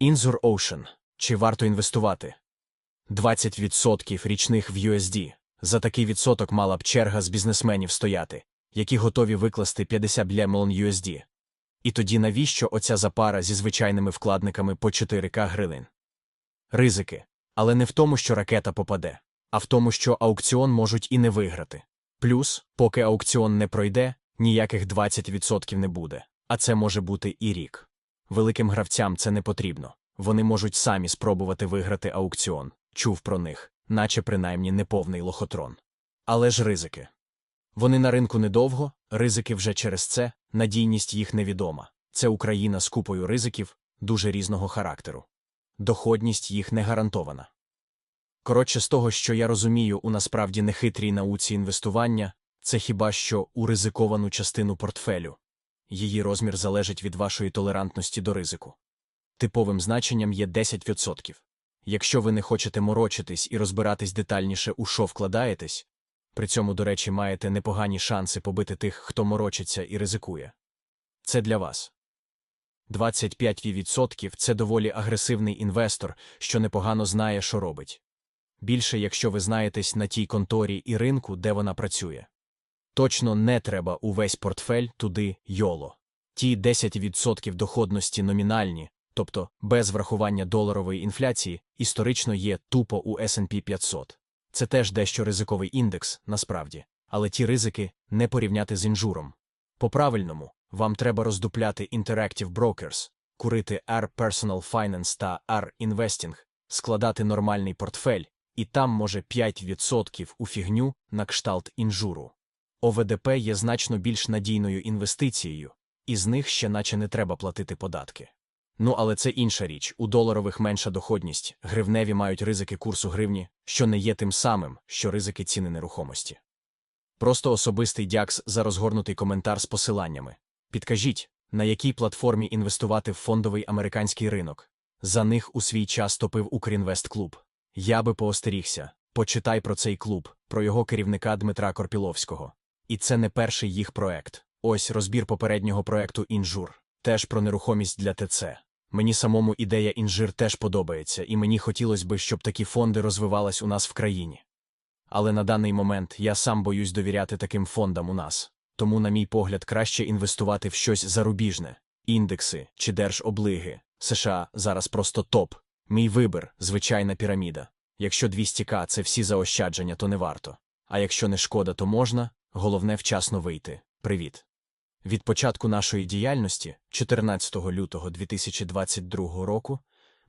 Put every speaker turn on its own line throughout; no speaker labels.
Inzur Ocean. Чи варто інвестувати? 20% річних в USD. За такий відсоток мала б черга з бізнесменів стояти, які готові викласти 50 мільйон USD. І тоді навіщо оця запара зі звичайними вкладниками по 4К гривень? Ризики. Але не в тому, що ракета попаде, а в тому, що аукціон можуть і не виграти. Плюс, поки аукціон не пройде, ніяких 20% не буде, а це може бути і рік. Великим гравцям це не потрібно. Вони можуть самі спробувати виграти аукціон. Чув про них, наче принаймні неповний лохотрон. Але ж ризики. Вони на ринку недовго, ризики вже через це, надійність їх невідома. Це Україна з купою ризиків дуже різного характеру. Доходність їх не гарантована. Коротше, з того, що я розумію у насправді нехитрій науці інвестування, це хіба що у ризиковану частину портфелю. Її розмір залежить від вашої толерантності до ризику. Типовим значенням є 10%. Якщо ви не хочете морочитись і розбиратись детальніше, у що вкладаєтесь, при цьому, до речі, маєте непогані шанси побити тих, хто морочиться і ризикує. Це для вас. 25% – це доволі агресивний інвестор, що непогано знає, що робить. Більше, якщо ви знаєтесь на тій конторі і ринку, де вона працює. Точно не треба увесь портфель туди йоло. Ті 10% доходності номінальні, тобто без врахування доларової інфляції, історично є тупо у S&P 500. Це теж дещо ризиковий індекс, насправді, але ті ризики не порівняти з інжуром. По-правильному, вам треба роздупляти Interactive Brokers, курити R Personal Finance та R Investing, складати нормальний портфель, і там може 5% у фігню на кшталт інжуру. ОВДП є значно більш надійною інвестицією, і з них ще наче не треба платити податки. Ну, але це інша річ. У доларових менша доходність, гривневі мають ризики курсу гривні, що не є тим самим, що ризики ціни нерухомості. Просто особистий дякс за розгорнутий коментар з посиланнями. Підкажіть, на якій платформі інвестувати в фондовий американський ринок. За них у свій час топив Укрінвест Клуб. Я би поостерігся. Почитай про цей клуб, про його керівника Дмитра Корпіловського. І це не перший їх проект. Ось розбір попереднього проекту Інжур, теж про нерухомість для ТЦ. Мені самому ідея інжир теж подобається, і мені хотілося б, щоб такі фонди розвивались у нас в країні. Але на даний момент я сам боюсь довіряти таким фондам у нас, тому, на мій погляд, краще інвестувати в щось зарубіжне, індекси чи держоблиги. США зараз просто топ. Мій вибір звичайна піраміда. Якщо 200к це всі заощадження, то не варто. А якщо не шкода, то можна, головне вчасно вийти. Привіт. Від початку нашої діяльності, 14 лютого 2022 року,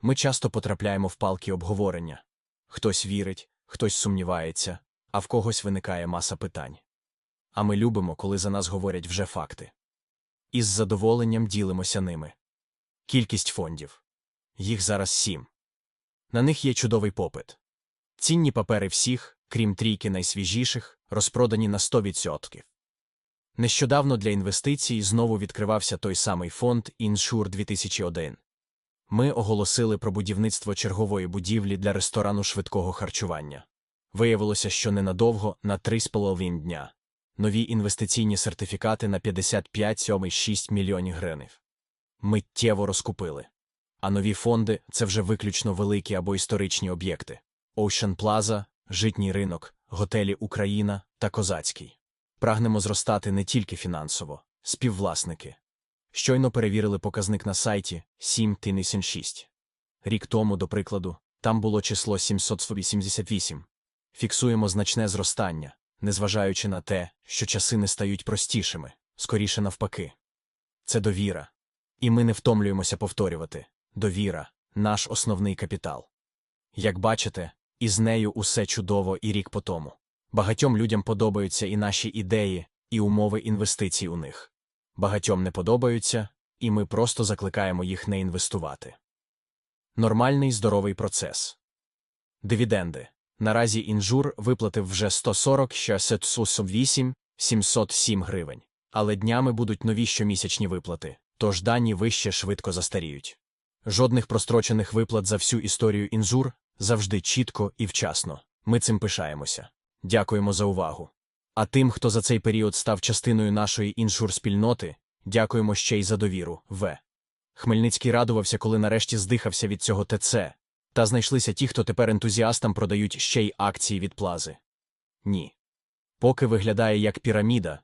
ми часто потрапляємо в палки обговорення. Хтось вірить, хтось сумнівається, а в когось виникає маса питань. А ми любимо, коли за нас говорять вже факти. Із задоволенням ділимося ними. Кількість фондів. Їх зараз сім. На них є чудовий попит. Цінні папери всіх, крім трійки найсвіжіших, розпродані на 100%. Нещодавно для інвестицій знову відкривався той самий фонд Іншур 2001. Ми оголосили про будівництво чергової будівлі для ресторану швидкого харчування. Виявилося, що ненадовго на 3,5 дня. Нові інвестиційні сертифікати на 55,6 мільйонів гривень. Миттєво розкупили. А нові фонди це вже виключно великі або історичні об'єкти: Ocean Plaza, Житній ринок, готелі Україна та Козацький. Прагнемо зростати не тільки фінансово, співвласники. Щойно перевірили показник на сайті 7006. Рік тому, до прикладу, там було число 788. Фіксуємо значне зростання, незважаючи на те, що часи не стають простішими, скоріше навпаки. Це довіра. І ми не втомлюємося повторювати довіра наш основний капітал. Як бачите, із нею усе чудово і рік по тому. Багатьом людям подобаються і наші ідеї, і умови інвестицій у них. Багатьом не подобаються, і ми просто закликаємо їх не інвестувати. Нормальний здоровий процес. Дивіденди. Наразі інжур виплатив вже 140 608 707 гривень. Але днями будуть нові щомісячні виплати, тож дані вище швидко застаріють. Жодних прострочених виплат за всю історію інжур завжди чітко і вчасно. Ми цим пишаємося. Дякуємо за увагу. А тим, хто за цей період став частиною нашої іншур спільноти, дякуємо ще й за довіру. В. Хмельницький радувався, коли нарешті здихався від цього ТЦ. Та знайшлися ті, хто тепер ентузіастам продають ще й акції від плази. Ні. Поки виглядає як піраміда,